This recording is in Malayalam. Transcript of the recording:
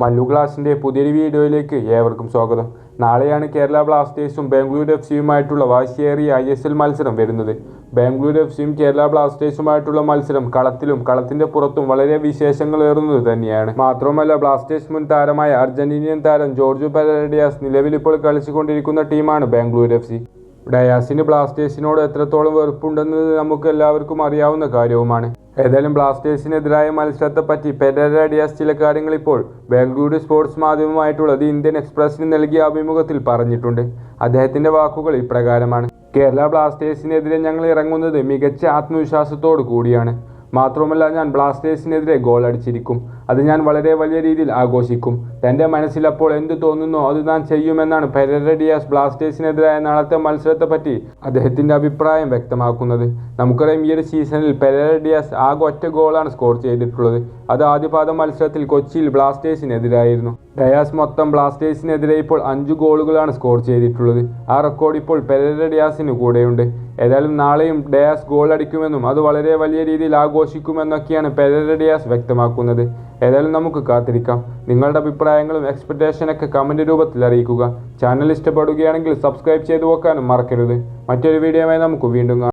മല്ലു ക്ലാസിന്റെ പുതിയൊരു വീഡിയോയിലേക്ക് ഏവർക്കും സ്വാഗതം. നാളെയാണ് കേരള ബ്ലാസ്റ്റേഴ്സും ബാംഗ്ലൂർ എഫ് സിയുമായിട്ടുള്ള വാശിയേറിയ ഐ എസ് എൽ മത്സരം വരുന്നത്. ബാംഗ്ലൂർ എഫ് സിയും കേരള ബ്ലാസ്റ്റേഴ്സുമായിട്ടുള്ള മത്സരം കളത്തിലും കളത്തിന്റെ പുറത്തും വളരെ വിശേഷങ്ങൾ ഏറുന്നത് തന്നെയാണ്. മാത്രമല്ല ബ്ലാസ്റ്റേഴ്സ് മുൻ താരമായ അർജന്റീനിയൻ താരം ജോർജു പെരഡിയാസ് നിലവിലിപ്പോൾ കളിച്ചുകൊണ്ടിരിക്കുന്ന ടീമാണ് ബാംഗ്ലൂർ എഫ് സി ഡയാസിന് ബ്ലാസ്റ്റേഴ്സിനോട് എത്രത്തോളം വെറുപ്പുണ്ടെന്ന് നമുക്ക് എല്ലാവർക്കും അറിയാവുന്ന കാര്യവുമാണ്. ഏതായാലും ബ്ലാസ്റ്റേഴ്സിനെതിരായ മത്സരത്തെപ്പറ്റി പെരേര ഡിയാസ് ചില കാര്യങ്ങൾ ഇപ്പോൾ ബാംഗ്ലൂരു സ്പോർട്സ് മാധ്യമമായിട്ടുള്ളത് ഇന്ത്യൻ എക്സ്പ്രസിന് നൽകിയ അഭിമുഖത്തിൽ പറഞ്ഞിട്ടുണ്ട്. അദ്ദേഹത്തിന്റെ വാക്കുകൾ ഇപ്രകാരമാണ്. കേരള ബ്ലാസ്റ്റേഴ്സിനെതിരെ ഞങ്ങൾ ഇറങ്ങുന്നത് മികച്ച ആത്മവിശ്വാസത്തോടു കൂടിയാണ്. മാത്രമല്ല ഞാൻ ബ്ലാസ്റ്റേഴ്സിനെതിരെ ഗോൾ അടിച്ചിരിക്കും അത് ഞാൻ വളരെ വലിയ രീതിയിൽ ആഘോഷിക്കും. തന്റെ മനസ്സിലപ്പോൾ എന്ത് തോന്നുന്നോ അത് ഞാൻ ചെയ്യുമെന്നാണ് പെരഡിയാസ് ബ്ലാസ്റ്റേഴ്സിനെതിരായ നാളത്തെ മത്സരത്തെപ്പറ്റി അദ്ദേഹത്തിന്റെ അഭിപ്രായം വ്യക്തമാക്കുന്നത്. നമുക്കറിയാം ഈ ഒരു സീസണിൽ പെരഡിയാസ് ആകെ ഒറ്റ ഗോളാണ് സ്കോർ ചെയ്തിട്ടുള്ളത്. അത് ആദ്യപാദ മത്സരത്തിൽ കൊച്ചിയിൽ ബ്ലാസ്റ്റേഴ്സിനെതിരായിരുന്നു. ഡയാസ് മൊത്തം ബ്ലാസ്റ്റേഴ്സിനെതിരെ ഇപ്പോൾ അഞ്ച് ഗോളുകളാണ് സ്കോർ ചെയ്തിട്ടുള്ളത്. ആ റെക്കോർഡ് ഇപ്പോൾ പെരഡിയാസിന് കൂടെയുണ്ട്. ഏതായാലും നാളെയും ഡയാസ് ഗോൾ അടിക്കുമെന്നും അത് വളരെ വലിയ രീതിയിൽ ആഘോഷിക്കുമെന്നൊക്കെയാണ് പെരഡിയാസ് വ്യക്തമാക്കുന്നത്. ഏതായാലും നമുക്ക് കാത്തിരിക്കാം. നിങ്ങളുടെ അഭിപ്രായങ്ങളും എക്സ്പെക്റ്റേഷനൊക്കെ കമന്റ് രൂപത്തിൽ അറിയിക്കുക. ചാനൽ ഇഷ്ടപ്പെടുകയാണെങ്കിൽ സബ്സ്ക്രൈബ് ചെയ്ത് വെക്കാനും മറക്കരുത്. മറ്റൊരു വീഡിയോയുമായി നമുക്ക് വീണ്ടും കാണാം.